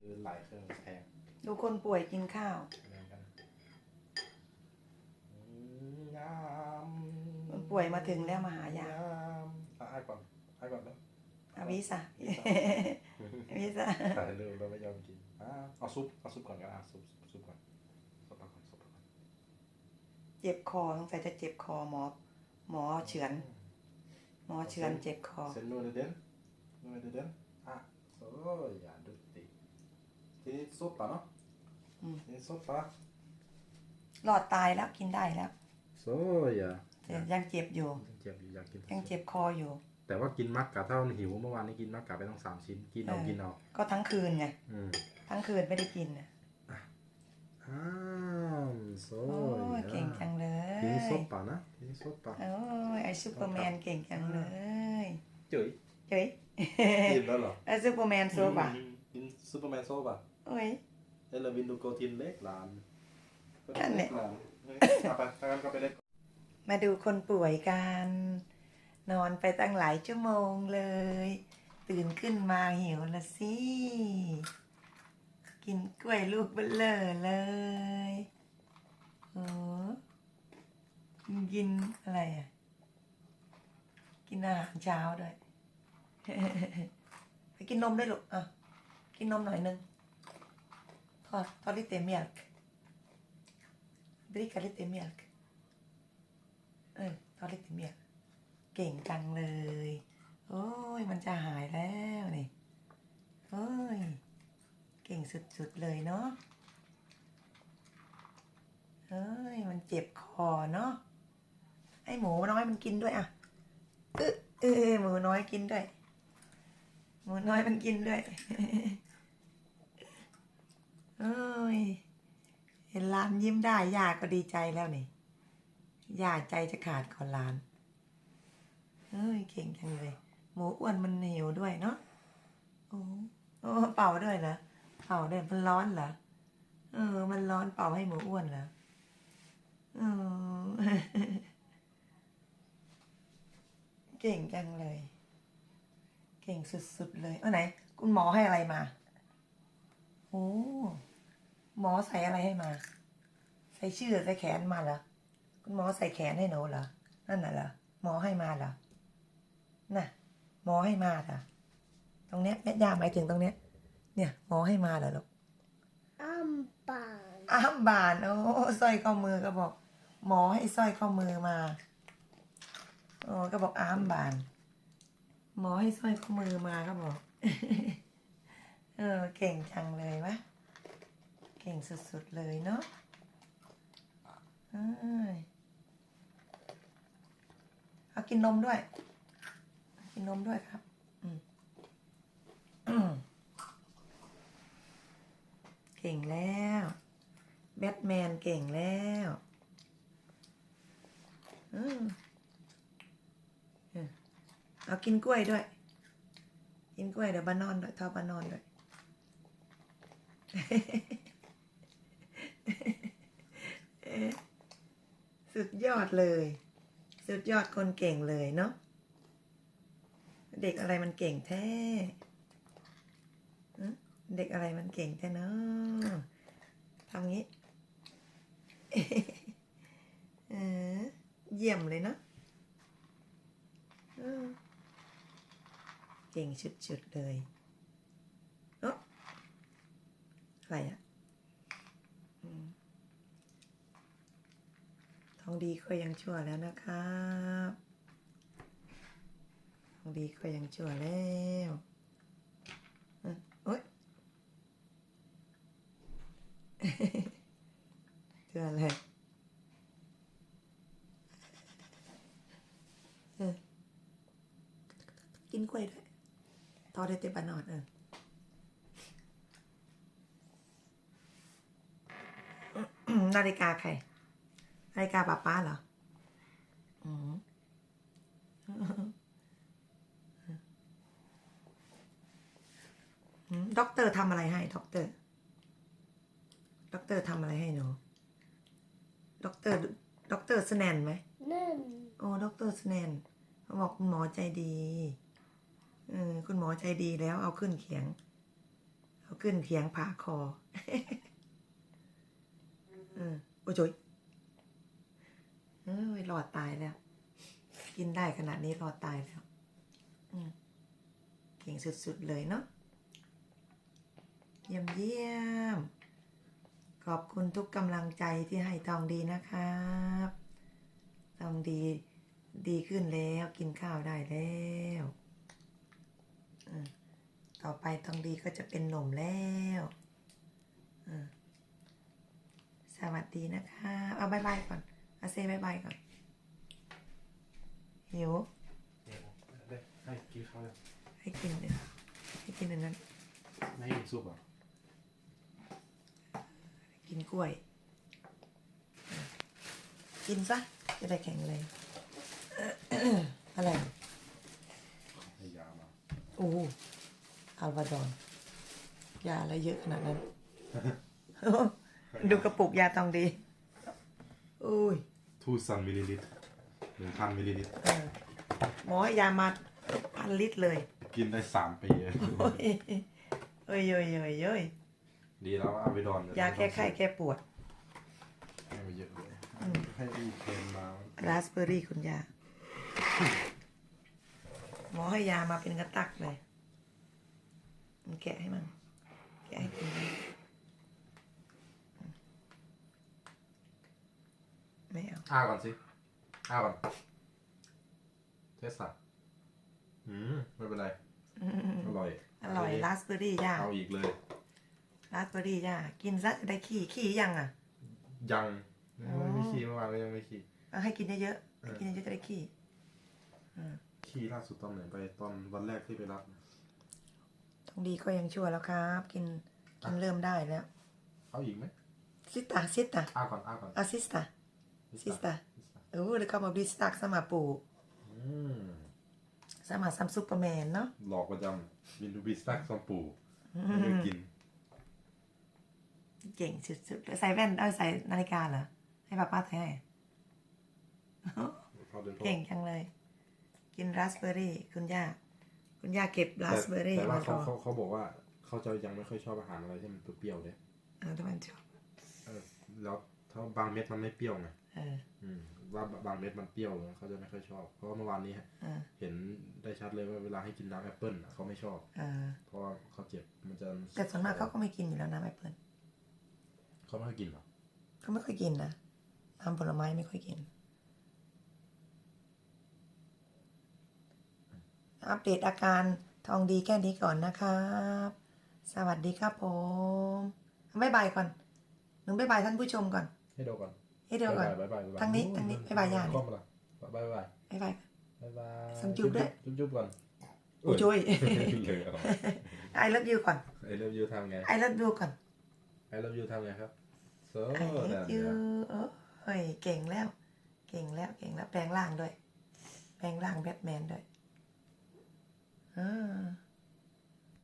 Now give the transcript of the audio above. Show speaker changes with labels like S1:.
S1: คือหลายเครื่องแพง
S2: ดูคนป่วยกินข้าว
S1: เหมือนกันอืมยาม
S2: คนป่วยมาถึงแล้วมาหายา
S1: ยามอะให้ก่อนให้ก่อนนะ
S2: อาวิสา
S1: วิสา
S2: วิสา
S1: ถ่ายรูปแล้วไม่ยอมกินอะเอาซุปเอาซุปก่อนก็ได้อะซุปซุปซุปก่อนซุปก่อนซุปก่อน
S2: เจ็บคอสงสัยจะเจ็บคอหมอ หมอเฉือน หมอเฉือนเจ็บคอ
S1: Sen nu är det den. Nu är det den. Ah, så ja, duktig. Det är soppa då.
S2: Mm.
S1: Det är soppa.
S2: หลอดตายแล้วกินได้แล้ว
S1: Så ja.
S2: แต่ยังเจ็บอยู่
S1: ยังเจ็บอยู่อยากกิน
S2: ยังเจ็บคออยู่
S1: แต่ว่ากินมักกะเท่าหิวเมื่อวานนี้กินมักกะไปต้องสามชิ้นกินเอา
S2: เออ
S1: กินเอา
S2: ก็ทั้งคืนไง
S1: อืม
S2: ทั้งคืนไม่ได้กินน่ะ
S1: อ้าวโซ
S2: โอ้ยเก่งจังเลย
S1: กินซุปปะนะกินซุปปะ
S2: โอ้ยไอซูเปอร์แมนเก่งจังเลย
S1: จุ๋ย
S2: เฮ้ย
S1: กินแล้วเหรอ
S2: ไอซูเปอร์แมนโซบะ
S1: กินซูเปอร์แมนโซบะ
S2: โอ้ย
S1: เอลวินดูโกทินเล็กหลาน
S2: นั่นแหละ
S1: เกานเฮ้ยเอาไปถ้างั้นก็ไปเล็ก
S2: มาดูคนป่วยกัน นอนไปตั้งหลายชั่วโมงเลย ตื่นขึ้นมาหิวละสิ กินกล้วยลูกเบลเลอเลยโอ้กินอะไรอะ กินอาหารเช้าด้วย ไปกินนมด้วยลูกอะ กินนมหน่อยนึง ทอดทอดลิเตเมียลค์ดริกาลิเตเมียลค์เออทอดลิเตเมียลค์เก่งจังเลย โอ้ย มันจะหายแล้วนี่โอ้ย เก่งสุดๆเลยเนาะเฮ้ย มันเจ็บคอเนาะ ไอหมูน้อยมันกินด้วยอะเออเออหมูน้อยกินด้วย หมูน้อยมันกินด้วย เอ้ยเห็นหลานยิ้มได้ย่าก็ดีใจแล้วนี่ย่าใจจะขาดก่อนหลานเอ้ยเก่งจังเลย หมูอ้วนมันหิวด้วยเนาะโอ้โอ้เป่าด้วยเหรอเป่าด้วยมันร้อนเหรอเออ มันร้อนเป่าให้หมูอ้วนเหรอเออเก่งจังเลย เก่งสุดๆเลยเออไหน คุณหมอให้อะไรมา โอ้ หมอใส่อะไรให้มา ใส่ชื่อใส่แขนมาเหรอคุณหมอใส่แขนให้หนูเหรอนั่นน่ะเหรอหมอให้มาเหรอน่ะ หมอให้มาเหรอตรงเนี้ยแม่ย่าหมายถึงตรงเนี้ย เนี่ยหมอให้มาเหรอลูก
S3: อ้ำปาน
S2: อ้ามบานโอ้สร้อยข้อมือก็บอก หมอให้สร้อยข้อมือมาโอ้ก็บอกอ้ามบาน หมอให้สร้อยข้อมือมาก็บอก เออเก่งจังเลยวะ เก่งสุดๆเลยเนาะเอากินนมด้วย กินนมด้วยครับเก่งแล้ว แบทแมนเก่งแล้วเอากินกล้วยด้วย กินกล้วยเดี๋ยวบานอนด้วยทอบานอนด้วยเอ๊ะ สุดยอดเลย สุดยอดคนเก่งเลยเนาะเด็กอะไรมันเก่งแท้เด็กอะไรมันเก่งแท้เนาะทำงี้เยี่ยมเลยเนาะเออเก่งชุดๆเลยเนาะอะไรอะอืมทอง ดีก็ยังชั่วแล้วนะครับทองดีก็ยังชั่วแล้วเอ้ยโอ๊ยชื่อเลยเออกินกล้วยด้วยทอดได้เต็มปานอดเออนาฬิกาใคร นาฬิกาป้าป้าเหรออืมอืมด็อกเตอร์ทำอะไรให้ด็อกเตอร์ ด็อกเตอร์ทำอะไรให้หนู ด็อกเตอร์ ด็อกเตอร์สแนนไหม
S3: นั่น
S2: โอ้ด็อกเตอร์สแนนเขาบอกคุณหมอใจดีเออคุณหมอใจดีแล้วเอาขึ้นเขียง เอาขึ้นเถียงผ่าคอ เออโอ้โอ้ย รอดตายแล้ว กินได้ขนาดนี้รอดตายแล้วอืมเก่งสุดๆเลยเนาะเยี่ยมเยี่ยม ขอบคุณทุกกำลังใจที่ให้ทองดีนะครับทองดีดีขึ้นแล้วกินข้าวได้แล้วอืมต่อไปทองดีก็จะเป็นหนุ่มแล้วอืมสวัสดีนะคะ เอาบายบายก่อน เอาเซบายบายก่อน หิว
S1: ได้ให้กินข้าวยัง
S2: ให้กินเลยให้กินอันนั้น
S1: ไม่ให้กินซุปเหรอะ
S2: กินกล้วย กินซะจะได้แข็งแรงอะไร
S1: ให้ยามา
S2: โอ้อัลวาดอนยาอะไรเยอะขนาดนั้น ดูกระปุกยาตองดี อุ้ย
S1: ทูซันมิลลิลิตร หนึ่งพันมิลลิลิตร
S2: เออหมอให้ยามาพันลิตรเลย
S1: กินได้สามปีเลย
S2: โอ้ยเอ้ยเอ้ยเอ้ยเอ้ย
S1: ดีแล้วอาวิดอน
S2: ยาแก้ไข้แก้ปวด
S1: ให้มาเยอะเลยให้อีเทนมา
S2: ราสเบอร์รี่คุณยาหมอให้ยามาเป็นกระตักเลยมันแกะให้มันแกะให้กินได้ไม่เอา
S1: อ้าก่อนสิ อ้าก่อนเทสอะอืมไม่เป็นไร อร่อย
S2: อร่อยราสเบอร์รี่ย่า
S1: เอาอีกเลย
S2: ราสเบอร์รี่ย่ากินซะจะได้ขี้ขี้ยังอะ
S1: ยัง
S2: อ๋อ
S1: ไม่ขี้เมื่อวานก็ยังไม่ขี้
S2: เอาให้กินเยอะๆ
S1: เอ
S2: ให้
S1: อ
S2: กินเยอะๆจะได้ขี้
S1: ขี้ล่าสุดตอนไหนไปตอนวันแรกที่ไปรับ
S2: ตรงดีก็ยังชั่วแล้วครับ กินกินเริ่มได้แล้ว
S1: เอาอีกไหม
S2: ซิสตาซิสตา
S1: อ้าก่อนอ้าก่อน
S2: อาซิสตาซิสตา โอ้เดี๋ยวก็มาบริสตักสมาปู
S1: อืม
S2: สมาซัมซุปเปอร์แมนเนาะ
S1: หลอกประจำบินดูบิสตักซอมปูไม่ได้กิน
S2: เก่งสุดๆเลยใส่แว่นเอาใส่นาฬิกาเหรอ ให้ป้าป้าใส่ให้
S1: เขาเป็นพวก
S2: เก่งจังเลย กินราสเบอร์รี่ คุณย่า คุณย่าเก็บราสเบอร์รี่
S1: แต่
S2: มา
S1: ว่าเขา
S2: รอ
S1: เขาเขาบอกว่าเขาจะยังไม่ค่อยชอบอาหารอะไรที่มันเปรี้ยวๆเลย
S2: เออทุกคนชอบ
S1: เออแล้ว ถ้าบางเม็ดมันไม่เปรี้ยวไง
S2: เออ
S1: อืมว่าบางเม็ดมันเปรี้ยวเขาจะไม่ค่อยชอบ เพราะว่าเมื่อวานนี้
S2: เออ
S1: เห็นได้ชัดเลยว่าเวลาให้กินน้ำแอปเปิ้ลน่ะเขาไม่ชอบ
S2: เออ
S1: เพราะว่าเขาเจ็บมันจะ
S2: แต่ส่วนมากเขาก็ไม่กินอยู่แล้วนะแอปเปิล
S1: เขาไม่ค่อยกินหรอ
S2: เขาไม่ค่อยกินนะน้ำผลไม้ไม่ค่อยกินอัปเดตอาการทองดีแค่นี้ก่อนนะครับ สวัสดีครับผมบ๊ายบายก่อนหนึ่งบ๊ายบายท่านผู้ชมก่อน
S1: ให้ดูก่อน
S2: ให้เดียวก่อน
S1: บายบายบายบาย
S2: ทางนี้ทางนี้บ๊ายบายย่า
S1: ก้มละบายบาย
S2: บ๊ายบาย
S1: บายบาย
S2: ส่งจุ๊บด้วย
S1: จุ๊บจุ๊บก่อน
S2: โอ้ยช่วย
S1: เลยเหรอ
S2: ไอเลิฟยูก่อน
S1: ไอเลิฟยูทำไง
S2: ไอเลิฟยูก่อน
S1: ไอเลิฟยูทำไงครับโซ่
S2: ไอเลิ
S1: แบ
S2: ฟ
S1: บ
S2: ยู
S1: เนี้ย
S2: เอ้ยเก่งแล้ว เก่งแล้วเก่งแล้วแปลงร่างด้วย แปลงร่างแบทแมนด้วยเออ